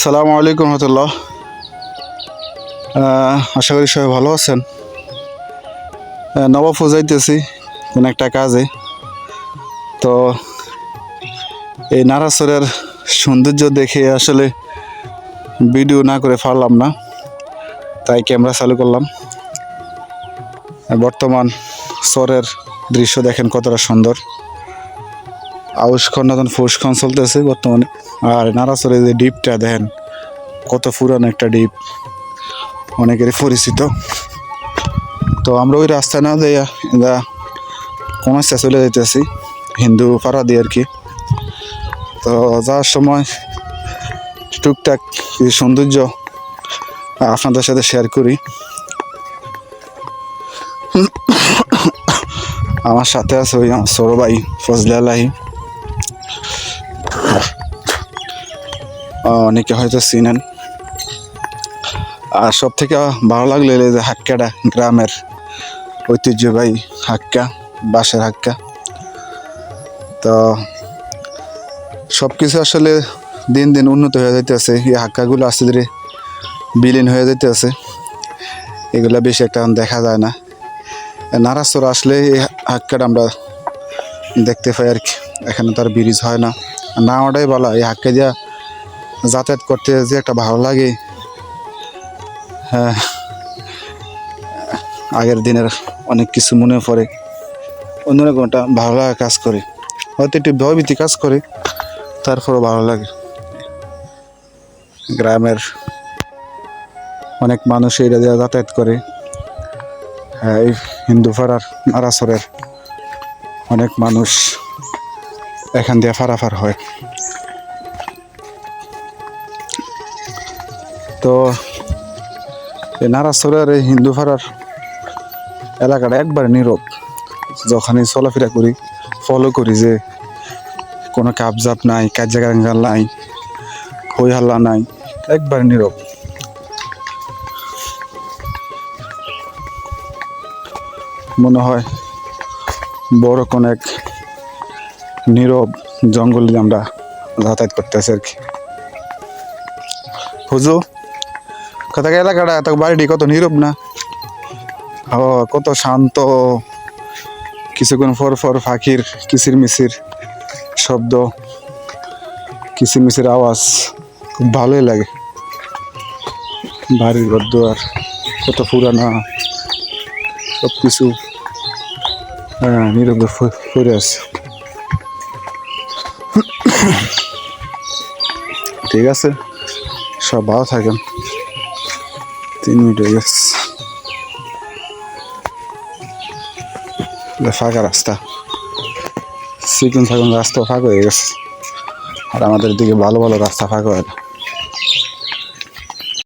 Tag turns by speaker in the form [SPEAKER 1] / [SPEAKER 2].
[SPEAKER 1] সালামু আলাইকুম রহমতুল্লাহ। আশা করি সবাই ভালো আছেন। আহ, নবাবপুর যাইতেছি কোন একটা কাজে। তো এই নারাসরের সৌন্দর্য দেখে আসলে ভিডিও না করে পারলাম না তাই ক্যামেরা চালু করলাম। বর্তমান সরের দৃশ্য দেখেন কতটা সুন্দর। আউশ খন নতুন ফুস খন চলতেছে বর্তমানে। আর নারাসরের যে ডিপটা দেখেন, কত পুরানো একটা ডিপ। অনেকেরই পরিচিত। তো আমরা ওই রাস্তা না দেয়া এটা কোন চলে যেতেছি হিন্দু পাড়া দিয়ে আর কি। তো যাওয়ার সময় টুকটাক সৌন্দর্য আপনাদের সাথে শেয়ার করি। আমার সাথে আছে ওই আমার ছোট ভাই অনেকে হয়তো চিনেন। আর সব থেকে ভালো লাগল যে হাক্কাটা গ্রামের ঐতিহ্যবাহী হাক্কা, বাঁশের হাক্কা। তো সব কিছু আসলে দিন দিন উন্নত হয়ে যাইতেছে। এই হাক্কাগুলো আস্তে ধীরে বিলীন হয়ে যাইতেছে। এগুলো বেশি একটা দেখা যায় না। নারাস্তর আসলে এই হাক্কাটা আমরা দেখতে পাই আর কি। এখানে তার ব্রিজ হয় না। না ওটাই বলা, এই হাক্কা দিয়া যাতায়াত করতে যে একটা ভালো লাগে। হ্যাঁ আগের দিনের অনেক কিছু মনে পড়ে। অন্যরকম একটা ভালো লাগা কাজ করে। হয়তো একটু ভয়ভীতি কাজ করে, তারপরও ভালো লাগে। গ্রামের অনেক মানুষ এটা দিয়ে যাতায়াত করে। হ্যাঁ এই হিন্দু পাড়ার নারাসরের অনেক মানুষ এখান দিয়ে ফারাফার হয়। তো এই নারাসরের এই হিন্দু পাড়ার এলাকাটা একবার নীরব। যখনই চলাফেরা করি ফলো করি যে কোনো কাবজাপ নাই কার্যাগাঙ্গাল নাই, হই হাল্লা নাই, একবার নীরব। মনে হয় বড় কোন এক নীরব জঙ্গল আমরা যাতায়াত করতেছি আর কি। হুজু কথা এলাকাটা এত বাড়িটি কত নীরব না? ও, কত শান্ত। কিছুক্ষণ পর পর ফাঁকির কিচির মিচির শব্দ কিচির মিচির আওয়াজ, খুব ভালোই লাগে। বাড়ির ঘর দুয়ার কত পুরানা সব কিছু হ্যাঁ নীরবে ফ- পড়ে আছে। ঠিক আছে, সব ভালো থাকেন। তিন মিনিট হয়ে গেছে। ফাঁকা রাস্তা। সিকুন থাকুন রাস্তা ফাঁকা হয়ে গেছে। আর আমাদের দিকে ভালো ভালো রাস্তা ফাঁকা হয়